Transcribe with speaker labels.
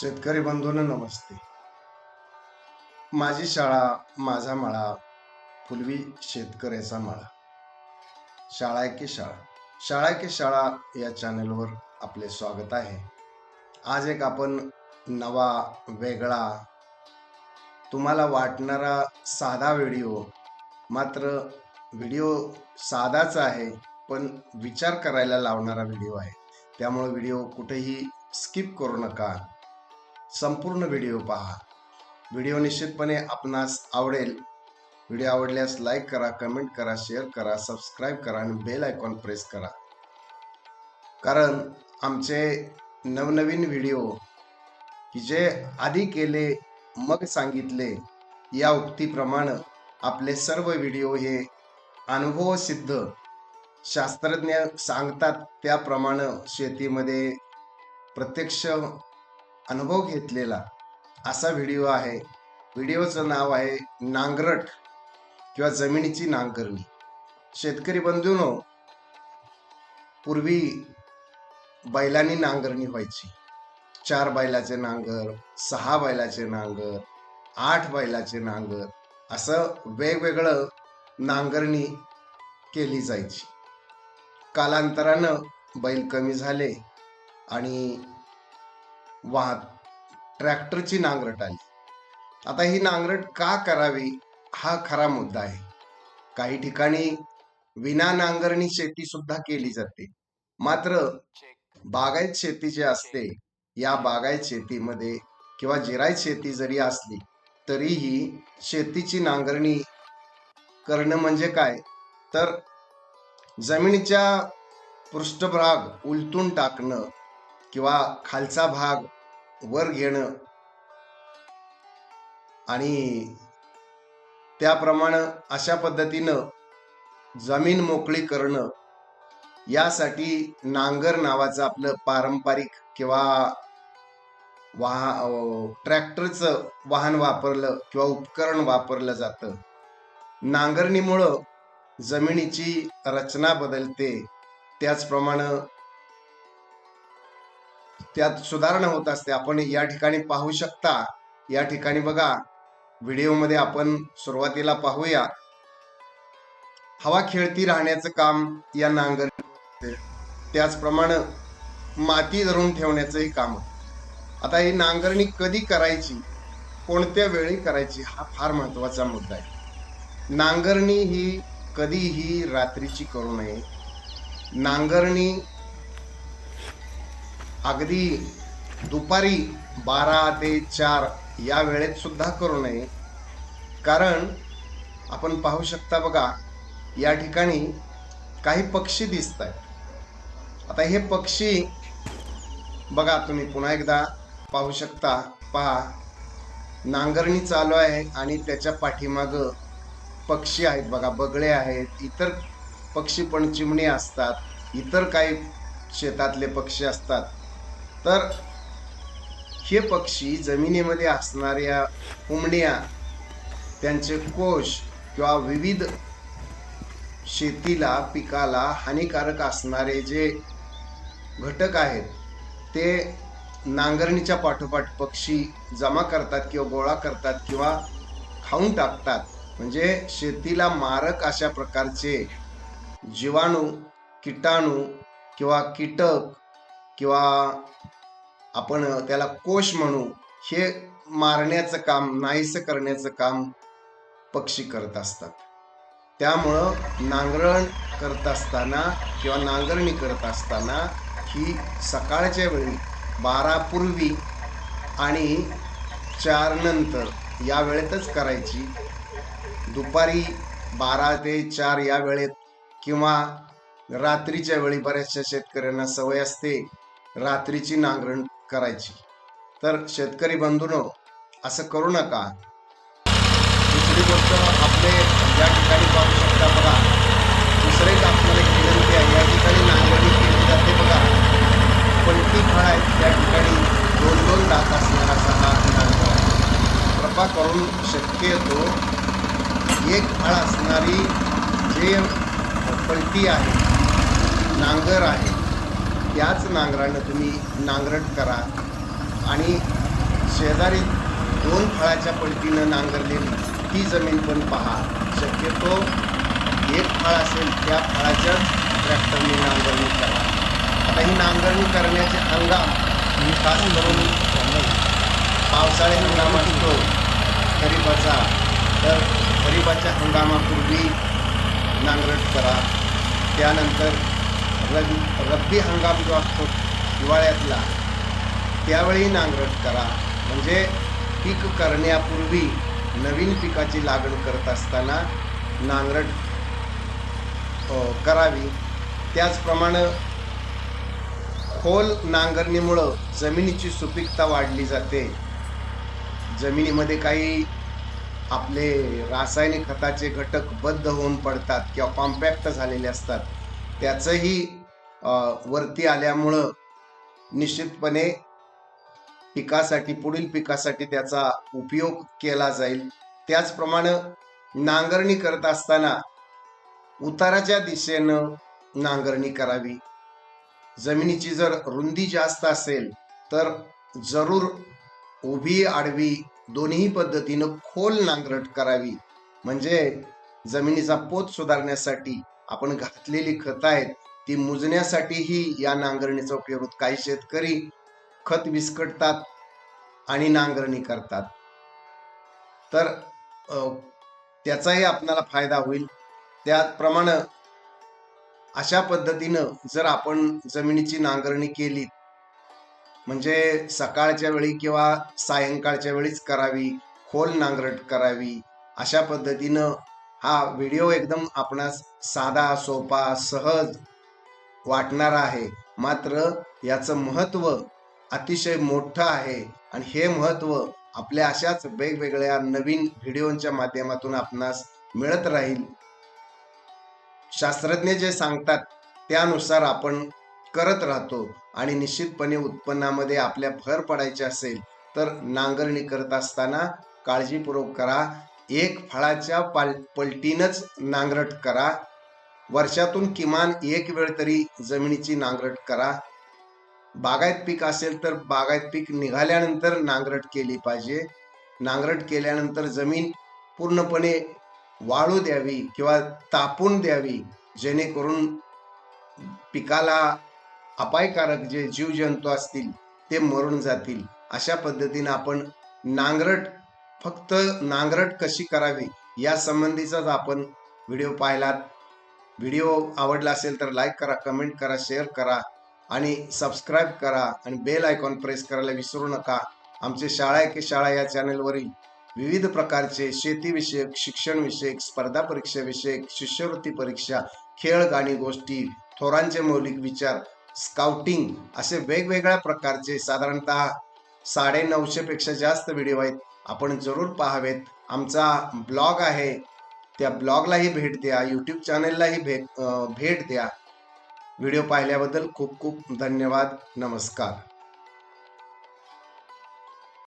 Speaker 1: शेतकरी बंधूंना नमस्ते. माझी शाळा माझा मळा पूर्वी शेतकऱ्याचा मळा. शाळा की शाळा. शाळा की शाळा या चॅनलवर आपले स्वागत आहे. आज एक आपण नवा वेगळा तुम्हाला वाटणारा साधा व्हिडिओ मात्र व्हिडिओ साधाच आहे पण विचार करायला लावणारा व्हिडिओ आहे. त्यामुळे व्हिडिओ कुठेही स्किप करू नका. संपूर्ण व्हिडिओ पहा. व्हिडिओ निश्चितपणे आपणास आवडेल. व्हिडिओ आवडल्यास लाईक करा कमेंट करा शेअर करा सबस्क्राईब करा आणि बेल आयकॉन प्रेस करा. कारण आमचे नवनवीन व्हिडिओ की जे आधी केले मग सांगितले या उक्तीप्रमाणे आपले सर्व व्हिडिओ हे अनुभवसिद्ध शास्त्रज्ञ सांगतात. त्याप्रमाणे शेतीमध्ये प्रत्यक्ष अनुभव घेतलेला असा व्हिडिओ आहे. व्हिडिओचं नाव आहे नांगरट किंवा जमिनीची नांगरणी. शेतकरी बंधूनो पूर्वी बैलांनी नांगरणी व्हायची. चार बैलाचे नांगर सहा बैलाचे नांगर आठ बैलाचे नांगर असं वेगवेगळं नांगरणी केली जायची. कालांतरानं बैल कमी झाले आणि वाहत ट्रॅक्टरची नांगरट आली. आता ही नांगरट का करावी हा खरा मुद्दा आहे. काही ठिकाणी विना नांगरणी शेती सुद्धा केली जाते. मात्र बागायत शेती जी असते या बागायत शेतीमध्ये किंवा जिरायत शेती जरी असली तरीही शेतीची नांगरणी करणं म्हणजे काय? तर जमिनीच्या पृष्ठभाग उलटून टाकणं किंवा खालचा भाग वर घेणं आणि त्याप्रमाणे अशा पद्धतीनं जमीन मोकळी करणं यासाठी नांगर नावाचं आपलं पारंपरिक किंवा वाह ट्रॅक्टरचं वाहन वापरलं किंवा उपकरण वापरलं जातं. नांगरणीमुळं जमिनीची रचना बदलते. त्याचप्रमाणे त्यात सुधारणा होत असते. आपण या ठिकाणी पाहू शकता. या ठिकाणी बघा. व्हिडिओमध्ये आपण सुरुवातीला पाहूया. हवा खेळती राहण्याचं काम या नांगर त्याचप्रमाणे माती धरून ठेवण्याचंही काम. आता ही नांगरणी कधी करायची? कोणत्या वेळी करायची? हा फार महत्त्वाचा मुद्दा आहे. नांगरणी ही कधीही रात्रीची करू नये. नांगरणी अगदी दुपारी बारा ते चार या वेळेत सुद्धा करू नये. कारण आपण पाहू शकता बघा या ठिकाणी काही पक्षी दिसत आहेत आता हे पक्षी बघा तुम्ही पुन्हा एकदा पाहू शकता. पहा नांगरणी चालू आहे आणि त्याच्या पाठीमाग पक्षी आहेत. बघा बगळे आहेत. इतर पक्षी पण चिमणी असतात. इतर काही शेतातले पक्षी असतात. तर हे पक्षी जमिनीमध्ये असणाऱ्या उमण्या त्यांचे कोश किंवा विविध शेतीला पिकाला हानिकारक असणारे जे घटक आहेत ते नांगरणीच्या पाठोपाठ पक्षी जमा करतात किंवा गोळा करतात किंवा खाऊन टाकतात. म्हणजे शेतीला मारक अशा प्रकारचे जीवाणू किटाणू किंवा कीटक किंवा आपण त्याला कोश म्हणू हे मारण्याचं काम नाहीसं करण्याचं काम पक्षी करत असतात. त्यामुळं नांगरण करत असताना किंवा नांगरणी करत असताना ही सकाळच्या वेळी बारा पूर्वी आणि चार नंतर या वेळेतच करायची. दुपारी बारा ते चार या वेळेत किंवा रात्रीच्या वेळी बऱ्याचशा शेतकऱ्यांना सवय असते रात्रीची नांगरण करायची. तर शेतकरी बंधूनो असं करू नका. दुसरी गोष्ट आपले या ठिकाणी पाहू शकता बघा दुसरे आपल्याला एक विनंती आहे. या ठिकाणी नांगरणी केली जाते बघा. पलटी फळ आहेत त्या ठिकाणी. दोन दोन दात असणारा असा हा नांगर आहे. कृपा करून शक्यतो एक फळ असणारी जे पलटी आहे नांगर आहे त्याच नांगरानं तुम्ही नांगरट करा. आणि शेजारी दोन फळाच्या पलटीनं नांगरलेली ती जमीन पण पहा. शक्यतो एक फळ असेल त्या फळाच्याच ट्रॅक्टरने नांगरणी करा. आता ही नांगरणी करण्याचे हंगाम खास करून पावसाळी हंगाम असतो खरीपाचा. तर खरीपाच्या हंगामापूर्वी नांगरट करा. त्यानंतर रबी रब्बी हंगाम जो असतो हिवाळ्यातला त्यावेळी नांगरट करा. म्हणजे पीक करण्यापूर्वी नवीन पिकाची लागण करत असताना नांगरट करावी. त्याचप्रमाणे खोल नांगरणीमुळं जमिनीची सुपीकता वाढली जाते. जमिनीमध्ये काही आपले रासायनिक खताचे घटक बद्ध होऊन पडतात किंवा कॉम्पॅक्ट झालेले असतात. त्याचंही वरती आल्यामुळं निश्चितपणे पिकासाठी पुढील पिकासाठी त्याचा उपयोग केला जाईल. त्याचप्रमाणे नांगरणी करत असताना उताराच्या दिशेनं नांगरणी करावी. जमिनीची जर रुंदी जास्त असेल तर जरूर उभी आडवी दोन्ही पद्धतीनं खोल नांगरट करावी. म्हणजे जमिनीचा पोत सुधारण्यासाठी आपण घातलेली खतं आहेत ती मुजण्यासाठीही या नांगरणीचा उपयोग होतो. काही शेतकरी खत विस्कटतात आणि नांगरणी करतात. तर त्याचाही आपणाला फायदा होईल. त्याप्रमाणे अशा पद्धतीनं जर आपण जमिनीची नांगरणी केली म्हणजे सकाळच्या वेळी किंवा सायंकाळच्या वेळीच करावी खोल नांगरट करावी अशा पद्धतीनं हा व्हिडिओ एकदम आपणास साधा सोपा सहज वाटणारा आहे. मात्र याचं महत्त्व अतिशय मोठं आहे आणि हे महत्त्व आपल्या अशाच वेगवेगळ्या नवीन व्हिडिओच्या माध्यमातून आपणास मिळत राहील. शास्त्रज्ञ जे सांगतात त्यानुसार आपण करत राहतो आणि निश्चितपणे उत्पन्नामध्ये आपल्या भर पडायची असेल तर नांगरणी करत असताना काळजीपूर्वक करा. एक फळाच्या पाल पलटीनच नांगरट करा. वर्षातून किमान एक वेळ तरी जमिनीची नांगरट करा. बागायत पीक असेल तर बागायत पीक निघाल्यानंतर नांगरट केली पाहिजे. नांगरट केल्यानंतर जमीन पूर्णपणे वाळू द्यावी किंवा तापून द्यावी जेणेकरून पिकाला अपायकारक जे जीवजंतू असतील ते मरून जातील. अशा पद्धतीनं आपण नांगरट फक्त नांगरट कशी करावी या संबंधीचाच आपण व्हिडिओ पाहिलात. व्हिडिओ आवडला असेल तर लाईक करा कमेंट करा शेअर करा आणि सबस्क्राईब करा आणि बेल आयकॉन प्रेस करायला विसरू नका. आमचे शाळा की शाळा या चॅनलवरील विविध प्रकारचे शेतीविषयक शिक्षणविषयक स्पर्धा परीक्षाविषयक शिष्यवृत्ती परीक्षा खेळ गाणी गोष्टी थोरांचे मौलिक विचार स्काउटिंग असे वेगवेगळ्या प्रकारचे साधारणतः साडे नऊशेपेक्षा जास्त व्हिडिओ आहेत. आपण जरूर पाहावेत. आमचा ब्लॉग आहे. त्या ब्लॉगलाही भेट द्या यूट्यूब चॅनललाही भेट भेट द्या. व्हिडिओ पाहिल्याबद्दल खूप खूप धन्यवाद. नमस्कार.